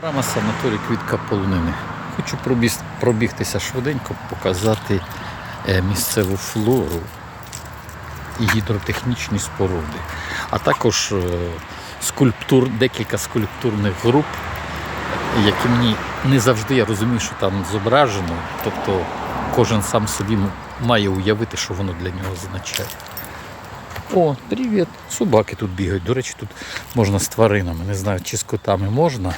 Брама санаторій квітка полонини. Хочу пробіг- пробігтися швиденько, показати е, місцеву флору і гідротехнічні споруди, а також е, скульптур, декілька скульптурних груп, які мені не завжди я розумію, що там зображено. Тобто кожен сам собі має уявити, що воно для нього означає. О, привіт! Собаки тут бігають. До речі, тут можна з тваринами. Не знаю, чи з котами можна.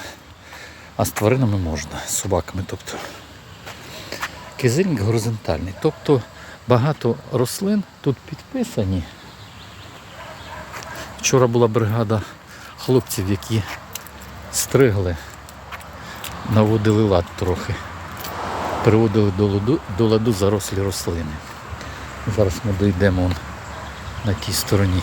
А з тваринами можна, з собаками. Тобто. Кизильник горизонтальний. Тобто багато рослин тут підписані. Вчора була бригада хлопців, які стригли, наводили лад трохи, приводили до ладу, до ладу зарослі рослини. Зараз ми дійдемо на тій стороні.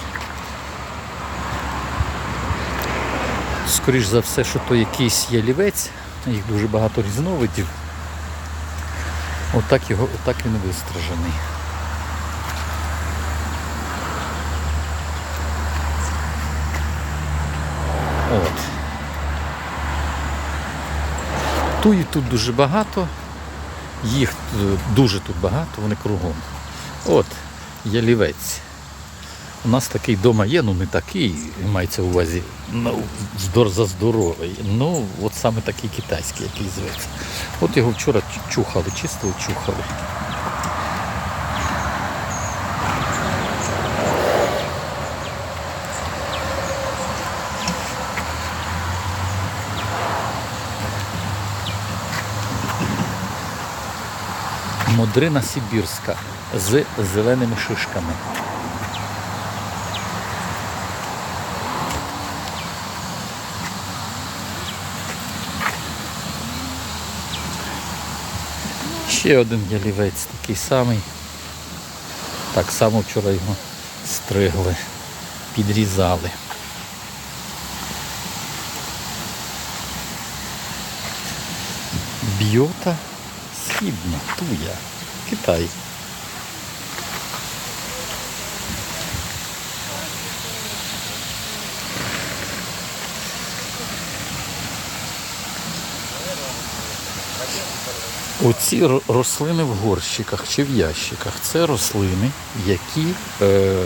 Скоріш за все, що то якийсь ялівець, їх дуже багато різновидів. Отак його, отак він вистражений. От. Туї тут дуже багато, їх дуже тут багато, вони кругом. От, ялівець. У нас такий вдома є, ну не такий, мається в увазі, ну, здор за здоровий. Ну, от саме такий китайський, який зветься. От його вчора чухали, чистили, чухали. Модрина Сибірська з зеленими шишками. Ще один ялівець такий самий. Так само вчора його стригли, підрізали. Бйота східна, туя, Китай. Оці рослини в горщиках чи в ящиках це рослини, які, е,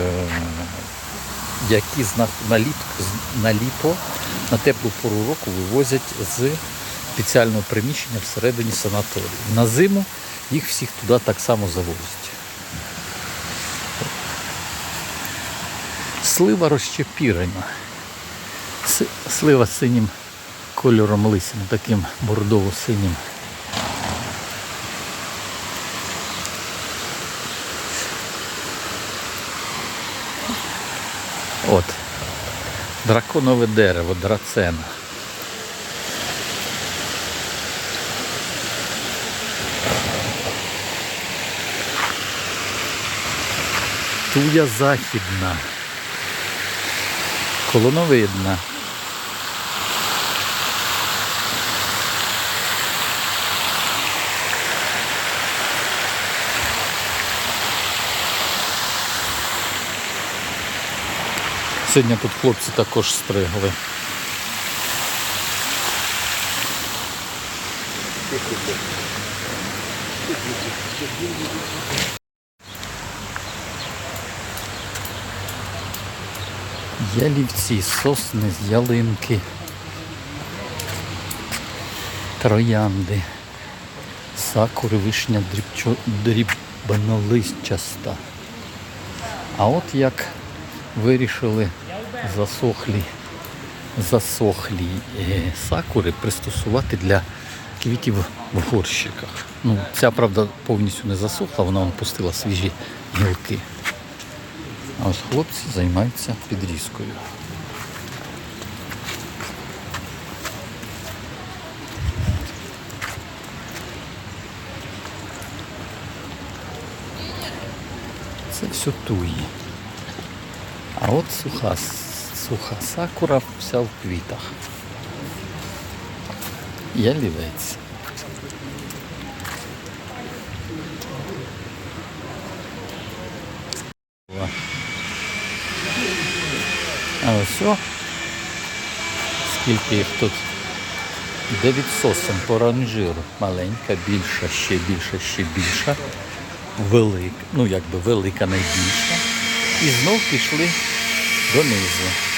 які на, на, літ, на літо, на теплу пору року вивозять з спеціального приміщення всередині санаторію. На зиму їх всіх туди так само завозять. Слива розщепірена. С- Слива з синім кольором лисини, таким бордово-синім. От. Драконове дерево, драцена. Туя західна. Колоновидна. Сьогодні тут хлопці також стригли. Ялівці, сосни, ялинки, троянди, сакури, вишня дрібчо, дрібнолистчаста. А от як вирішили засохлі, засохлі е, сакури пристосувати для квітів в горщиках. Ну, ця, правда, повністю не засохла, вона вон пустила свіжі гілки. А ось хлопці займаються підрізкою. Це все туї. А от суха, суха сакура вся в квітах. Ялівець. А ось скільки їх тут Іде відсосом по. Маленька, більша, ще більша, ще більша. Велика, ну якби велика найбільша. І знов пішли донизу.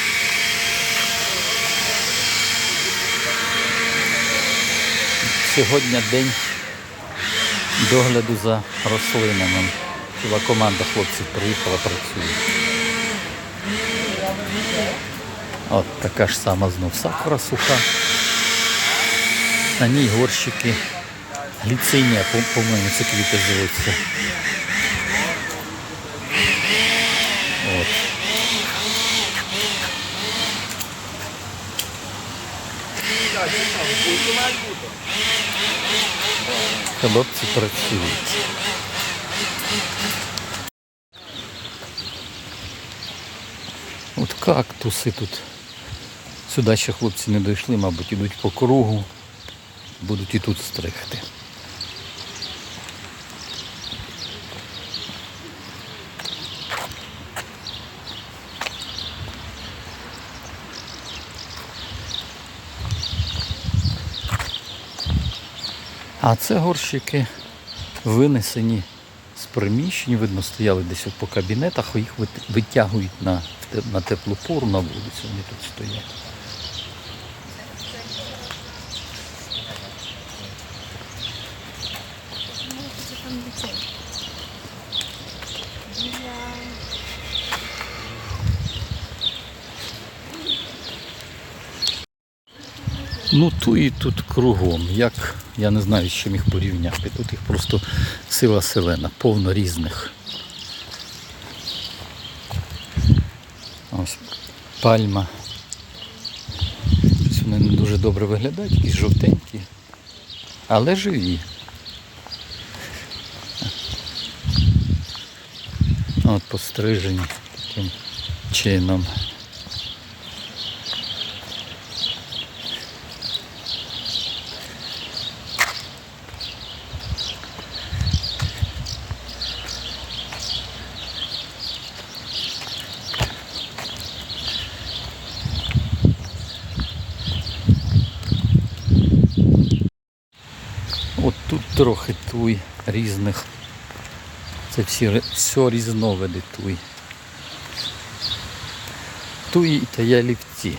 Сьогодні день догляду за рослинами. Ціла команда хлопців приїхала, працює. От така ж сама знов сакура суха. На ній горщики гліцинія, по- по-моєму, це квіти звуться. От. Хлопці працюють. От кактуси тут. Сюди ще хлопці не дійшли, мабуть, ідуть по кругу. Будуть і тут стригти. А це горщики винесені з приміщень, видно, стояли десь по кабінетах, їх витягують на, на теплу пору на вулицю. Вони тут стоять. Це там ліцей. Біля... Ну ту і тут кругом. Як я не знаю, з чим їх порівняти. Тут їх просто сила селена, повно різних. Ось пальма. Щось Вони не дуже добре виглядають, якісь жовтенькі, але живі. От пострижені таким чином. От тут трохи туй різних. Це всі, все різновиди туй. Туї та ялівці.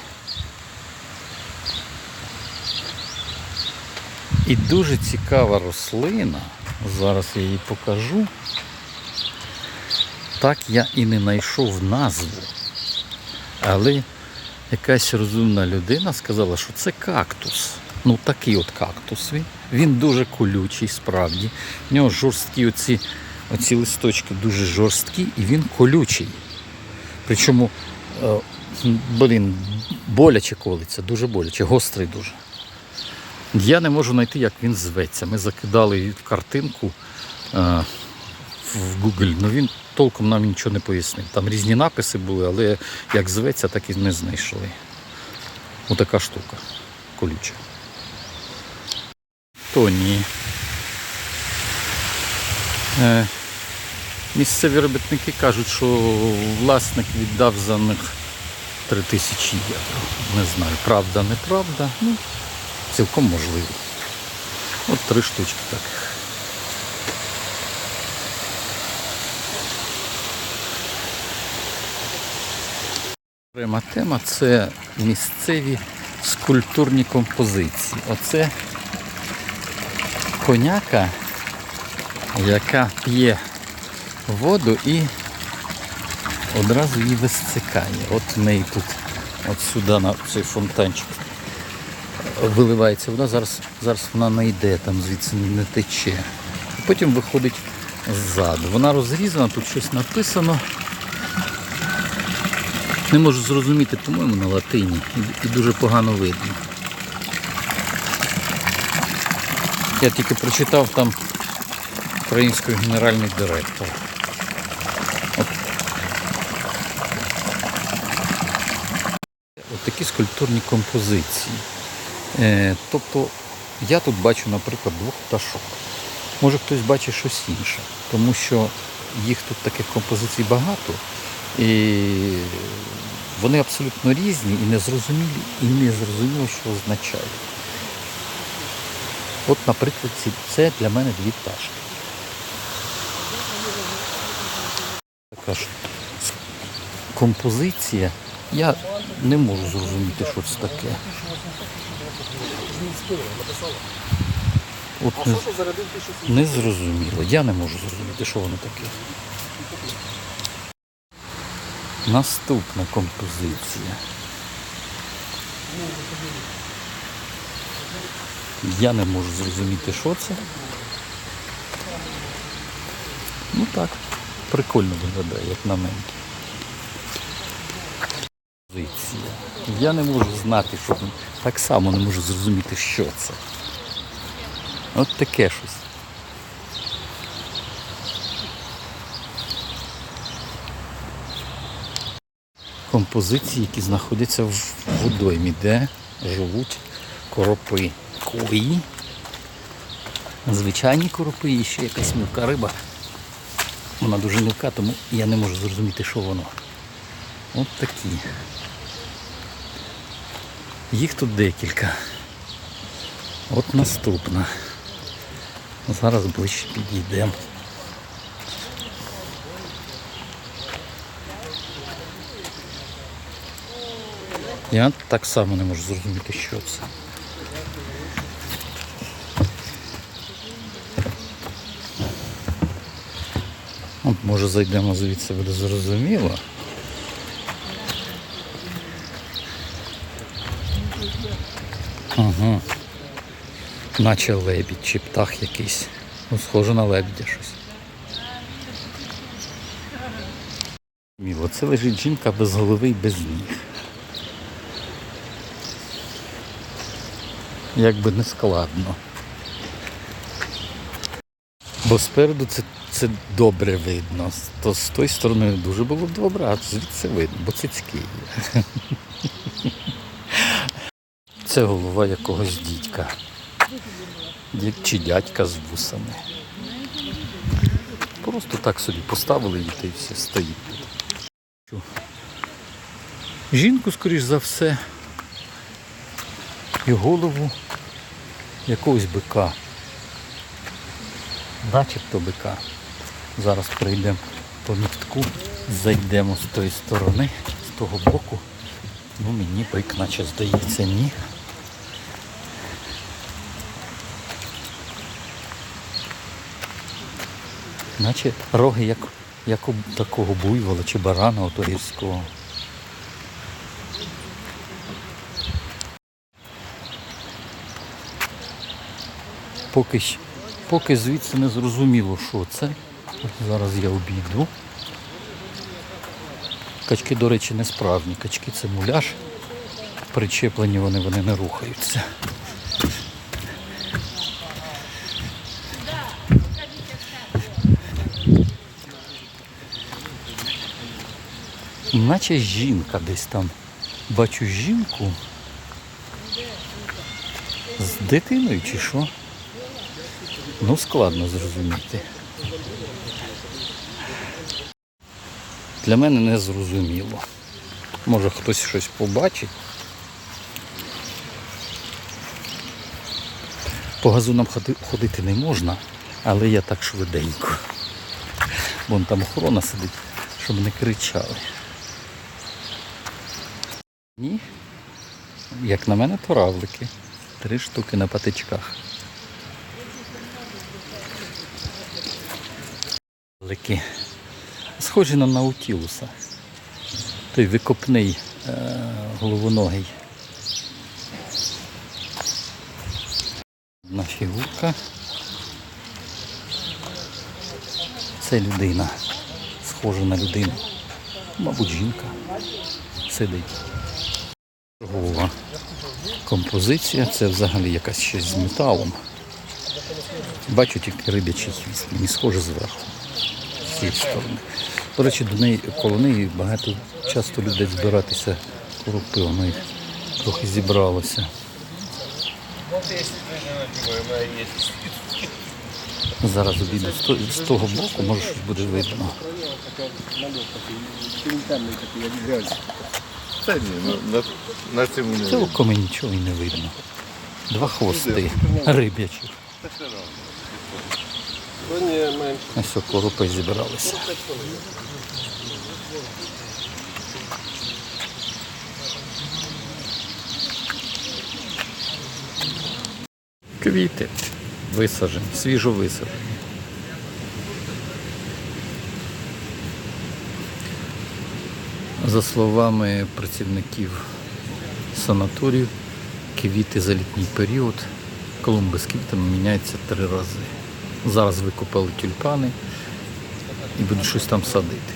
І дуже цікава рослина. Зараз я її покажу. Так я і не знайшов назву. Але якась розумна людина сказала, що це кактус. Ну такий от кактус він. Він дуже колючий, справді. В нього жорсткі оці, оці листочки дуже жорсткі і він колючий. Причому, е, блін, боляче колиться, дуже боляче, гострий дуже. Я не можу знайти, як він зветься. Ми закидали картинку е, в Google, але він толком нам нічого не пояснив. Там різні написи були, але як зветься, так і не знайшли. Отака штука колюча. То. Е, місцеві робітники кажуть, що власник віддав за них 3 тисячі євро. Не знаю, правда, неправда. Ну, цілком можливо. От три штучки таких. Окрема тема це місцеві скульптурні композиції. Оце коняка, яка п'є воду і одразу її висцикає. От в неї тут, от сюди на цей фонтанчик виливається вода, зараз, зараз вона не йде, там звідси не тече. Потім виходить ззаду. Вона розрізана, тут щось написано. Не можу зрозуміти, по-моєму, на латині і дуже погано видно. Я тільки прочитав там український генеральний директор. От. Такі скульптурні композиції. Е, тобто я тут бачу, наприклад, двох пташок. Може хтось бачить щось інше, тому що їх тут таких композицій багато. І вони абсолютно різні і незрозумілі, і не зрозуміло, що означають. От, наприклад, це для мене дві пташки. Така ж композиція. Я не можу зрозуміти, що це таке. От не, не зрозуміло. Я не можу зрозуміти, що воно таке. Наступна композиція. Я не можу зрозуміти, що це. Ну так, прикольно виглядає, як на мене. Композиція. Я не можу знати, що. Так само не можу зрозуміти, що це. От таке щось. Композиції, які знаходяться в водоймі, де живуть коропи. Кої. Звичайні коропи і ще якась мілка риба. Вона дуже мілка, тому я не можу зрозуміти, що воно. От такі. Їх тут декілька. От наступна. Зараз ближче підійдемо. Я так само не можу зрозуміти, що це. Може зайдемо звідси, буде зрозуміло. Ага. Наче лебідь чи птах якийсь. Ну, схоже на лебідя щось. Міло, це лежить жінка без голови і без ніг. Як би не складно. Бо спереду це, це добре видно. То з тої сторони дуже було б добре, а звідси видно, бо цицьки є. Це голова якогось дідька. Дід чи дядька з вусами. Просто так собі поставили її та все стоїть тут. Жінку, скоріш за все, і голову якогось бика. Начебто бика. Зараз прийдемо по містку, зайдемо з тої сторони, з того боку. Ну мені бик наче здається, ні. Наче роги як, як у такого буйвола чи барана ото гірського. Поки, поки звідси не зрозуміло, що це. Зараз я обійду. Качки, до речі, не справжні. Качки це муляж. Причеплені вони, вони не рухаються. Наче жінка десь там. Бачу жінку з дитиною чи що? Ну, складно зрозуміти. Для мене не зрозуміло. Може хтось щось побачить. По газонам ходи- ходити не можна, але я так швиденько. Вон там охорона сидить, щоб не кричали. Ні. Як на мене, то равлики. Три штуки на патичках. Равлики. Схожі на наутілуса. Той викопний е- головоногий. Одна фігурка. Це людина. Схожа на людину. Мабуть, жінка. Сидить. Чергова композиція. Це взагалі якась щось з металом. Бачу тільки рибячий хвіст. Мені схоже зверху. З цієї сторони. До речі, до неї, коло неї багато часто люблять збиратися коропи. Воно їх трохи зібралося. Зараз обійду з, з того боку, може щось буде видно. Та ні, ну, на, на цьому не Це око мені нічого і не видно. Два хвости риб'ячі. Ось коропи зібралися. Квіти висаджені, свіжо висаджені. За словами працівників санаторію, квіти за літній період, клумби з квітами міняються три рази. Зараз викопали тюльпани і будуть щось там садити.